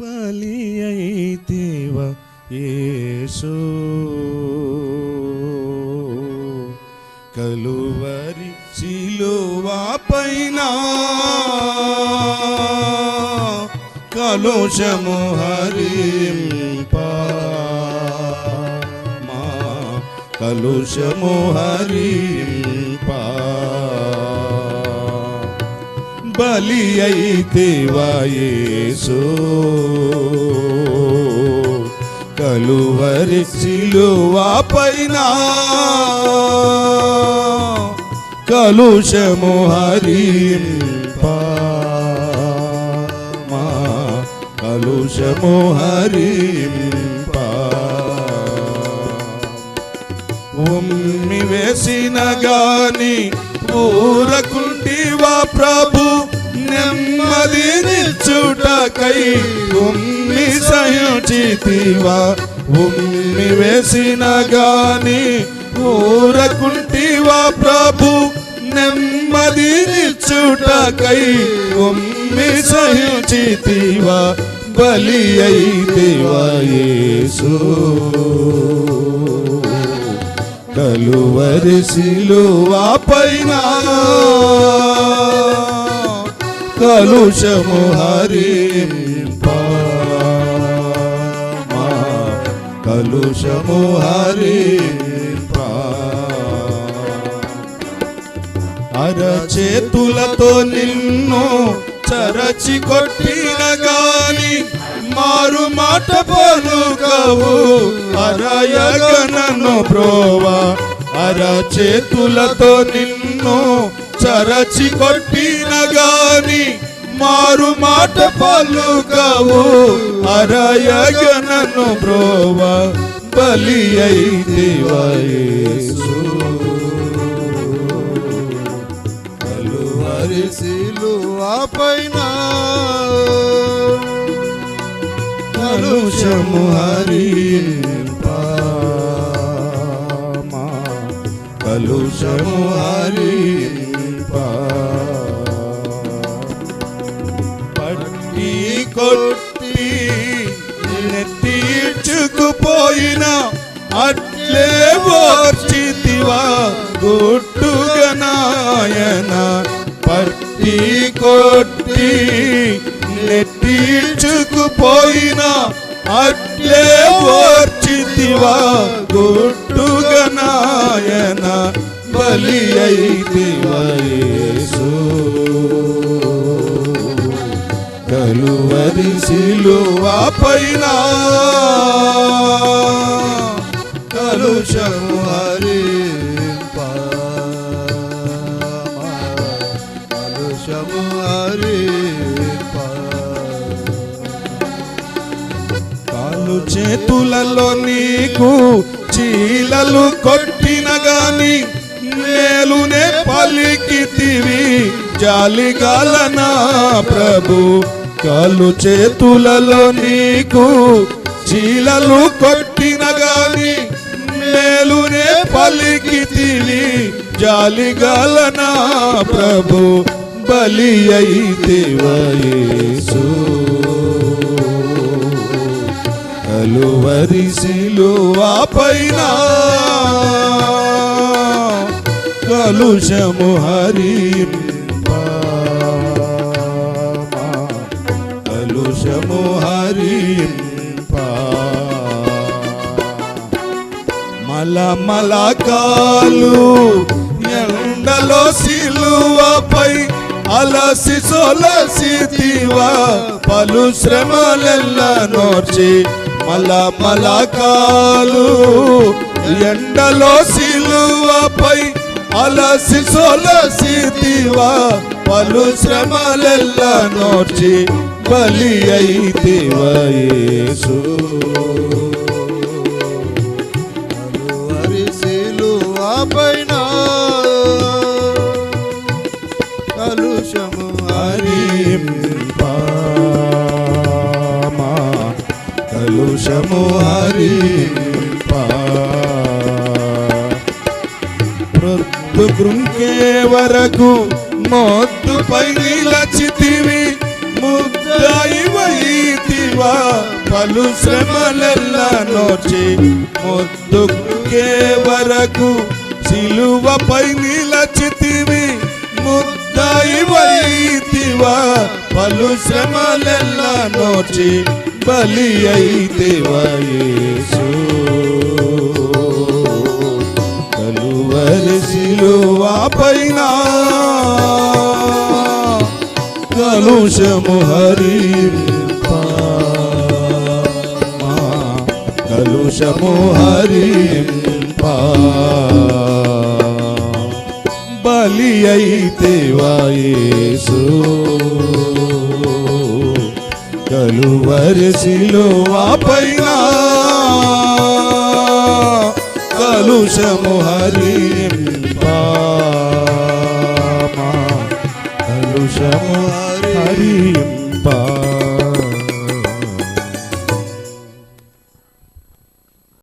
బలి అయితేవ యేసు. కలువరి శిలువా పైన కలుషము హరింపా. మా కలుషము హరింపా. బలి అయితే వాయేసో. కలువరి సిలువా పైన. కలుషము హరింపా. కలుషము హరింపా. ఉమ్మి వేసిన గాని ఊరకుంటివా ప్రభు. నెమ్మది నిచ్చుటకై ఉమ్మి సయుచితివా. ఉమ్మి వేసిన గాని ఊరకుంటివా ప్రభు. నెమ్మది నిచ్చుటకై ఉమ్మి సయుచితివా. బలి అయితివా యేసు. కలువరి సిలువా పైనా కలుషము హరింపా. మా కలుషము హరింపా. అరచేతులతో నిన్ను చరచి కొట్టిన గాని మారు మాట పలుకవు అరయగనను బ్రోవా అరచేతులతో నిన్ను చరచి కొట్టిన గాని మారు మాట పలుకవు. అరయగనను బ్రోవ బలి అయితే వయసు. కలువరి సిలువా పైన కలుషము హరి మా కలుషము హరింపా గుట్టుగా పట్టి కొట్టి నెట్టించుకుపోయిన అట్లే ఓర్చితివా గుట్టుగనాయన బలి అయితివా కలువరి సిలువా పైన కలుషము కలుషము కాలు చేతులలో నీకు చీలలు కొట్టిన గాని మేలునే పలికితివి. జాలిగాలనా ప్రభు కాలు చేతులలో నీకు చీలలు కొట్టిన గాని మేలునే పలికితివి. జాలిగాలనా ప్రభు బలి అయితే వయేసు కలువరి సిలువా పైన కలుషము హరి కలుషము హరి మల మల కాలు అలసి సొలసితివా పలు శ్రమలెల్ల నోర్చి మల మల కాలు ఎండలో సిలువపై అలసి సొలసితివా పలు శ్రమలెల్ల నోర్చి బలి అయితివా హరింపా కలుషము హరింపా ప్రొద్దు కృంకే వరకు మొద్దుపై నిలచితివి ముద్దాయి వైతివి. అయితివా పలు శ్రమలెల్ల నోచి ముద్దుకే వరకు సిలువపై నిలచితివి ముద్దాయి వైతివా పలు శ్రమలెల్ల నోచి బలి అయితివా యేసు? కలువరి సిలువా పైన కలుషము హరింపా మా కలుషము హరింపా బలి అయితే వాయేసు. కలువరి సిలువా పైన కలుషము హరింపా